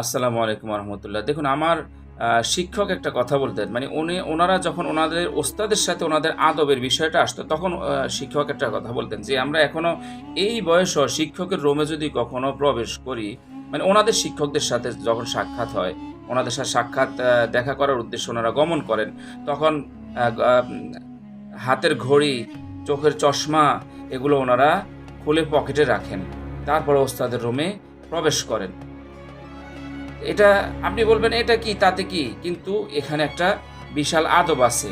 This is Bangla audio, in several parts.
আসসালামু আলাইকুম রহমতুল্লাহ দেখুন, আমার শিক্ষক একটা কথা বলতেন মানে উনি, ওনারা যখন ওনাদের ওস্তাদের সাথে ওনাদের আদবের বিষয়টা আসতো, তখন শিক্ষক একটা কথা বলতেন যে, আমরা এখনও এই বয়সও শিক্ষকের রোমে যদি কখনো প্রবেশ করি মানে ওনাদের শিক্ষকদের সাথে যখন সাক্ষাৎ হয়, ওনাদের সাথে সাক্ষাৎ দেখা করার উদ্দেশ্যে ওনারা গমন করেন, তখন হাতের ঘড়ি, চোখের চশমা, এগুলো ওনারা খুলে পকেটে রাখেন, তারপরে ওস্তাদের রুমে প্রবেশ করেন। এটা আপনি বলবেন, এটা কি, তাতে কি? কিন্তু এখানে একটা বিশাল আদব আছে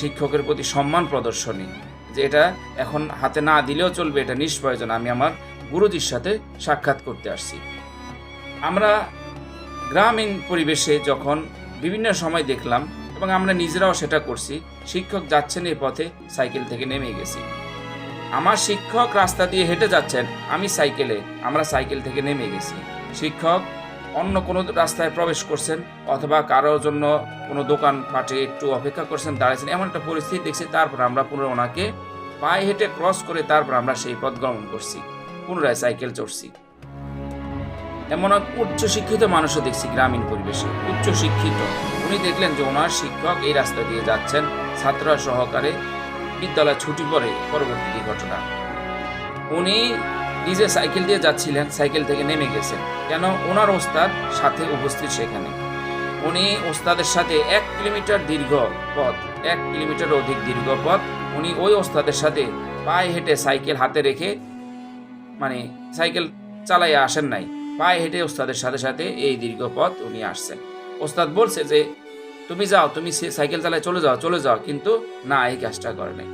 শিক্ষকের প্রতি সম্মান প্রদর্শনী, যে এটা এখন হাতে না দিলেও চলবে, এটা নিষ্প্রয়োজন। আমি আমার গুরুজির সাথে সাক্ষাৎ করতে আসছি। আমরা গ্রামীণ পরিবেশে যখন বিভিন্ন সময় দেখলাম, এবং আমরা নিজেরাও সেটা করছি, শিক্ষক যাচ্ছেন এই পথে, সাইকেল থেকে নেমে গেছি। আমার শিক্ষক রাস্তা দিয়ে হেঁটে যাচ্ছেন, আমি সাইকেলে, আমরা সাইকেল থেকে নেমে গেছি। শিক্ষক অন্য কোনো রাস্তায় প্রবেশ করছেন অথবা কারোর জন্য কোনো দোকান পাটে একটু অপেক্ষা করছেন দাঁড়িয়েছেন এমন একটা পরিস্থিতি দেখছি, তারপর আমরা পুনরায় ওনাকে পায়ে হেঁটে ক্রস করে তারপর আমরা সেই পথ গমন করছি, পুনরায় সাইকেল চড়ছি। এমন এক উচ্চ শিক্ষিত মানুষও দেখছি গ্রামীণ পরিবেশে, উচ্চ শিক্ষিত। উনি দেখলেন যে ওনার শিক্ষক এই রাস্তা দিয়ে যাচ্ছেন ছাত্ররা সহকারে বিদ্যালয় ছুটি পরে পরবর্তী ঘটনা। উনি নিজে সাইকেল দিয়ে যাচ্ছিলেন, সাইকেল থেকে নেমে গেছেন। কেন? ওনার ওস্তাদ সাথে উপস্থিত সেখানে। উনি ওস্তাদের সাথে এক কিলোমিটার দীর্ঘ পথ, এক কিলোমিটার অধিক দীর্ঘ পথ উনি ওই ওস্তাদের সাথে পায়ে হেঁটে সাইকেল হাতে রেখে মানে সাইকেল চালাইয়া আসেন নাই। পায়ে হেঁটে ওস্তাদের সাথে সাথে এই দীর্ঘ পথ উনি আসছেন। ওস্তাদ বলছে যে, তুমি যাও, তুমি সাইকেল চালায় চলে যাও চলে যাও। কিন্তু না, এই কাজটা করে নাই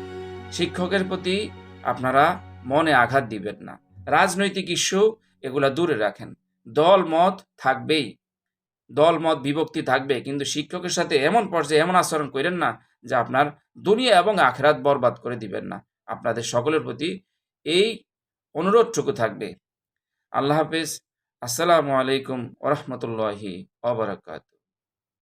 শিক্ষকের প্রতি আপনারা মনে আঘাত দিবেন না। রাজনৈতিক ইস্যু, এগুলা দূরে রাখেন। দল, মত থাকবেই। দল, মত, বিভক্তি থাকবে, কিন্তু শিক্ষকের সাথে এমন পর্যায়ে এমন আচরণ করেন না, যে আপনার দুনিয়া এবং আখরাত বরবাদ করে দিবেন না। আপনাদের সকলের প্রতি এই অনুরোধটুকু থাকবে। আল্লাহ হাফিজ। আসসালামু আলাইকুম ওরহমতুল্লাহি অবরাকাত